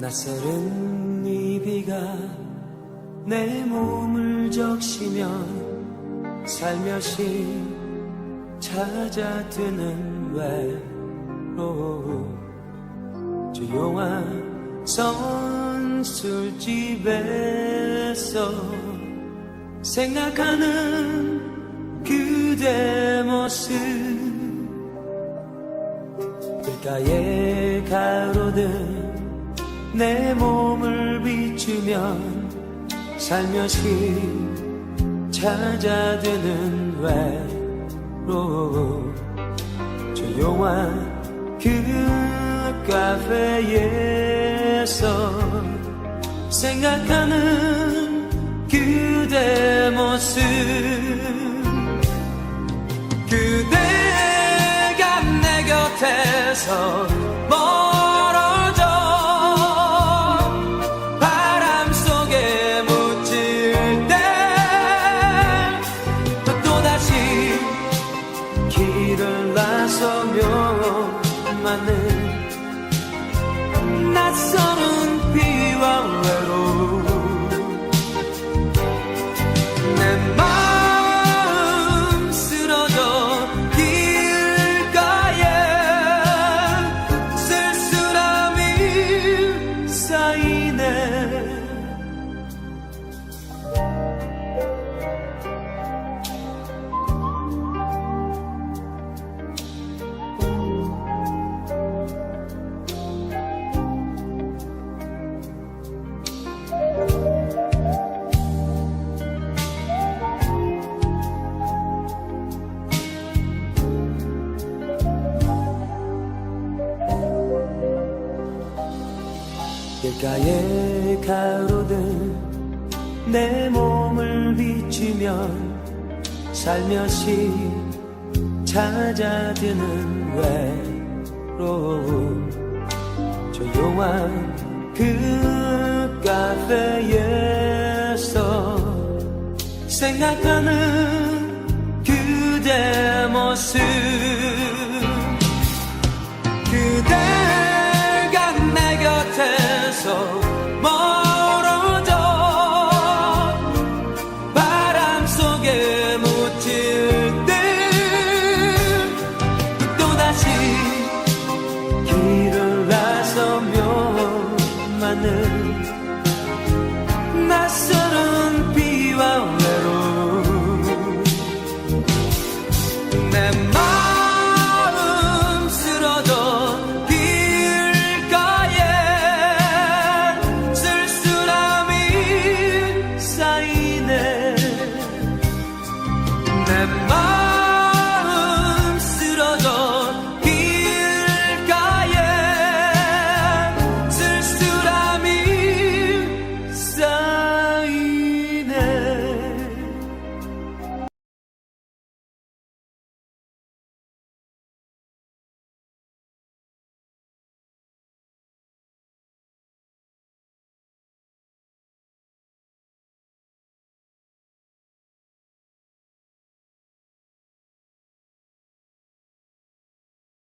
낯설은 이 비가 내 몸을 적시면 살며시 찾아드는 외로움. 조용한 선술집에서 생각하는 그대 모습. 길가에 가로등 내 몸을 비추면 살며시 찾아드는 외로움 조용한 그 카페에서 생각하는 그대 모습 그대가 내 곁에서 길을 나서며 맞는 낯서는 길가에 가로등 내 몸을 비추면 살며시 찾아드는 외로움. 조용한 그 카페에서 생각하는 그대 모습 낯설은 비와 외로움 내 마음 쓸어도 길가에 쓸쓸함이 쌓이네. 내 마음